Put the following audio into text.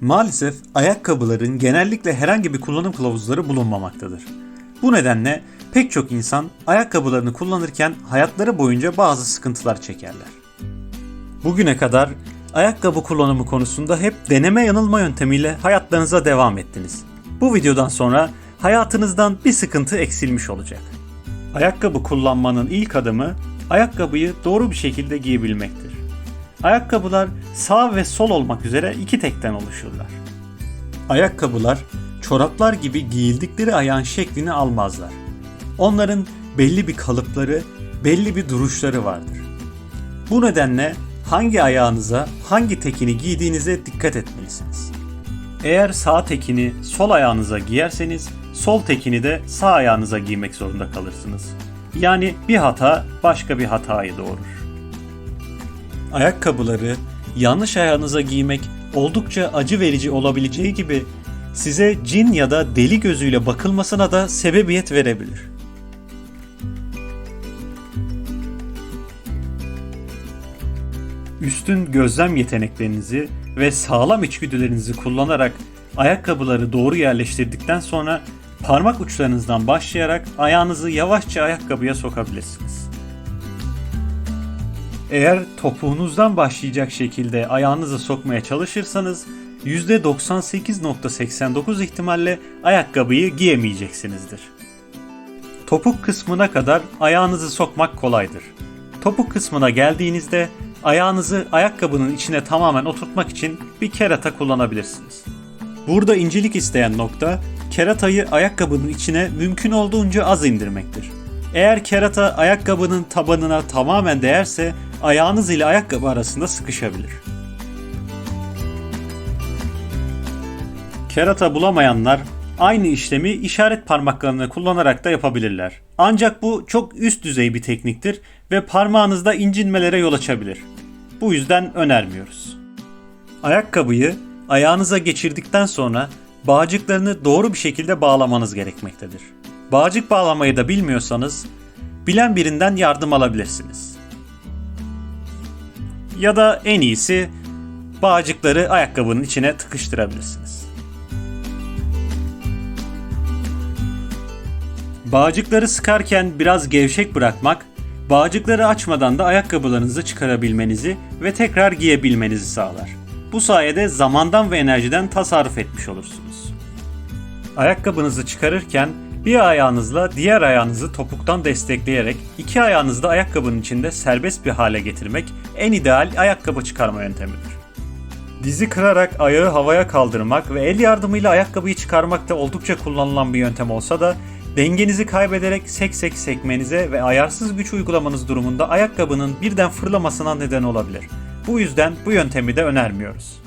Maalesef ayakkabıların genellikle herhangi bir kullanım kılavuzları bulunmamaktadır. Bu nedenle pek çok insan ayakkabılarını kullanırken hayatları boyunca bazı sıkıntılar çekerler. Bugüne kadar ayakkabı kullanımı konusunda hep deneme yanılma yöntemiyle hayatlarınıza devam ettiniz. Bu videodan sonra hayatınızdan bir sıkıntı eksilmiş olacak. Ayakkabı kullanmanın ilk adımı ayakkabıyı doğru bir şekilde giyebilmektir. Ayakkabılar sağ ve sol olmak üzere iki tekten oluşurlar. Ayakkabılar çoraplar gibi giyildikleri ayağın şeklini almazlar. Onların belli bir kalıpları, belli bir duruşları vardır. Bu nedenle hangi ayağınıza hangi tekini giydiğinize dikkat etmelisiniz. Eğer sağ tekini sol ayağınıza giyerseniz sol tekini de sağ ayağınıza giymek zorunda kalırsınız. Yani bir hata başka bir hatayı doğurur. Ayakkabıları yanlış ayağınıza giymek oldukça acı verici olabileceği gibi size cin ya da deli gözüyle bakılmasına da sebebiyet verebilir. Üstün gözlem yeteneklerinizi ve sağlam içgüdülerinizi kullanarak ayakkabıları doğru yerleştirdikten sonra parmak uçlarınızdan başlayarak ayağınızı yavaşça ayakkabıya sokabilirsiniz. Eğer topuğunuzdan başlayacak şekilde ayağınızı sokmaya çalışırsanız %98.89 ihtimalle ayakkabıyı giyemeyeceksinizdir. Topuk kısmına kadar ayağınızı sokmak kolaydır. Topuk kısmına geldiğinizde ayağınızı ayakkabının içine tamamen oturtmak için bir kerata kullanabilirsiniz. Burada incelik isteyen nokta keratayı ayakkabının içine mümkün olduğunca az indirmektir. Eğer kerata ayakkabının tabanına tamamen değerse ayağınız ile ayakkabı arasında sıkışabilir. Kerata bulamayanlar aynı işlemi işaret parmaklarını kullanarak da yapabilirler. Ancak bu çok üst düzey bir tekniktir ve parmağınızda incinmelere yol açabilir. Bu yüzden önermiyoruz. Ayakkabıyı ayağınıza geçirdikten sonra bağcıklarını doğru bir şekilde bağlamanız gerekmektedir. Bağcık bağlamayı da bilmiyorsanız bilen birinden yardım alabilirsiniz. Ya da en iyisi bağcıkları ayakkabının içine tıkıştırabilirsiniz. Bağcıkları sıkarken biraz gevşek bırakmak, bağcıkları açmadan da ayakkabılarınızı çıkarabilmenizi ve tekrar giyebilmenizi sağlar. Bu sayede zamandan ve enerjiden tasarruf etmiş olursunuz. Ayakkabınızı çıkarırken bir ayağınızla diğer ayağınızı topuktan destekleyerek iki ayağınızı da ayakkabının içinde serbest bir hale getirmek en ideal ayakkabı çıkarma yöntemidir. Dizi kırarak ayağı havaya kaldırmak ve el yardımıyla ayakkabıyı çıkarmak da oldukça kullanılan bir yöntem olsa da dengenizi kaybederek sek sek sekmenize ve ayarsız güç uygulamanız durumunda ayakkabının birden fırlamasına neden olabilir. Bu yüzden bu yöntemi de önermiyoruz.